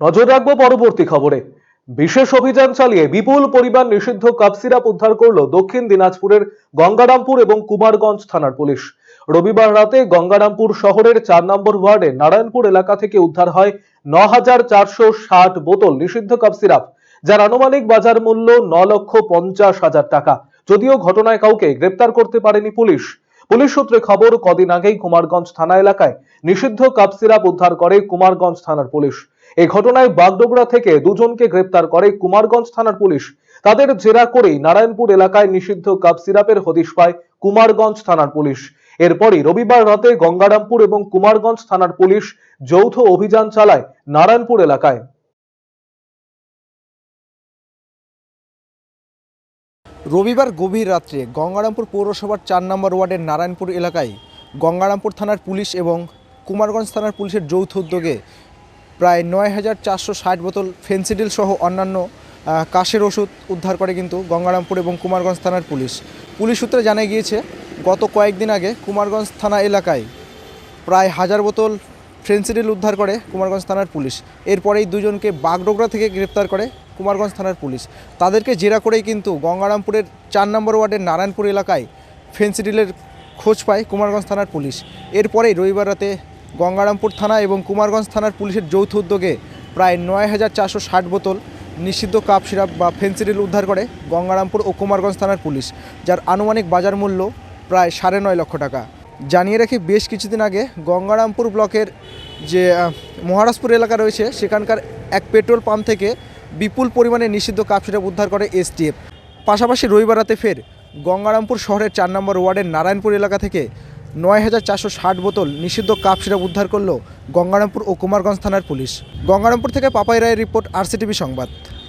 নজর রাখব পরবর্তী খবরে। বিশেষ অভিযান চালিয়ে বিপুল পরিমাণ নিষিদ্ধ কাপ সিরাপ উদ্ধার করল দক্ষিণ দিনাজপুরের গঙ্গারামপুর এবং কুমারগঞ্জ থানার পুলিশ। রবিবার রাতে গঙ্গারামপুর শহরের চার নম্বর ওয়ার্ডে নারায়ণপুর এলাকা থেকে উদ্ধার হয় ন হাজার চারশো ষাট বোতল নিষিদ্ধ কাপ সিরাপ, যার আনুমানিক বাজার মূল্য ন লক্ষ পঞ্চাশ হাজার টাকা। যদিও ঘটনায় কাউকে গ্রেপ্তার করতে পারেনি পুলিশ। পুলিশ সূত্রে খবর, কদিন আগেই কুমারগঞ্জ থানা এলাকায় নিষিদ্ধ কাপ সিরাপ উদ্ধার করে কুমারগঞ্জ থানার পুলিশ। এই ঘটনায় বাগডোগরা থেকে দুজনকে গ্রেপ্তার করে কুমারগঞ্জ থানার পুলিশ। তাদের জেরা করেই নারায়ণপুর এলাকায় নিষিদ্ধ কাপ সিরাপের হদিশ পায় কুমারগঞ্জ থানার পুলিশ। এরপরই রবিবার রাতে গঙ্গারামপুর এবং কুমারগঞ্জ থানার পুলিশ যৌথ অভিযান চালায় নারায়ণপুর এলাকায়। রবিবার গভীর রাত্রে গঙ্গারামপুর পৌরসভার চার নম্বর ওয়ার্ডের নারায়ণপুর এলাকায় গঙ্গারামপুর থানার পুলিশ এবং কুমারগঞ্জ থানার পুলিশের যৌথ উদ্যোগে প্রায় নয় হাজার চারশো ষাট বোতল ফেন্সিডিল সহ অন্যান্য কাশের ওষুধ উদ্ধার করে কিন্তু গঙ্গারামপুর এবং কুমারগঞ্জ থানার পুলিশ। পুলিশ সূত্রে জানা গিয়েছে, গত কয়েকদিন আগে কুমারগঞ্জ থানা এলাকায় প্রায় হাজার বোতল ফেন্সিডিল উদ্ধার করে কুমারগঞ্জ থানার পুলিশ। এরপরেই দুজনকে বাগডোগরা থেকে গ্রেপ্তার করে কুমারগঞ্জ থানার পুলিশ। তাদেরকে জেরা করেই কিন্তু গঙ্গারামপুরের চার নম্বর ওয়ার্ডের নারায়ণপুর এলাকায় ফেন্সিডিলের খোঁজ পায় কুমারগঞ্জ থানার পুলিশ। এরপরেই রবিবার রাতে গঙ্গারামপুর থানা এবং কুমারগঞ্জ থানার পুলিশের যৌথ উদ্যোগে প্রায় নয় হাজার চারশো ষাট বোতল নিষিদ্ধ কাপ সিরাপ বা ফেন্সিডিল উদ্ধার করে গঙ্গারামপুর ও কুমারগঞ্জ থানার পুলিশ, যার আনুমানিক বাজার মূল্য প্রায় সাড়ে নয় লক্ষ টাকা। জানিয়ে রাখি, বেশ কিছুদিন আগে গঙ্গারামপুর ব্লকের যে মহারাজপুর এলাকা রয়েছে, সেখানকার এক পেট্রোল পাম্প থেকে বিপুল পরিমাণে নিষিদ্ধ কাপ সিরাপ উদ্ধার করে এসটিএফ। পাশাপাশি রবিবার রাতে ফের গঙ্গারামপুর শহরের চার নম্বর ওয়ার্ডের নারায়ণপুর এলাকা থেকে নয় হাজার চারশো ষাট বোতল নিষিদ্ধ কাপ সিরাপ উদ্ধার করল গঙ্গারামপুর ও কুমারগঞ্জ থানার পুলিশ। গঙ্গারামপুর থেকে পাপাই রায়ের রিপোর্ট, আরসিটিভি সংবাদ।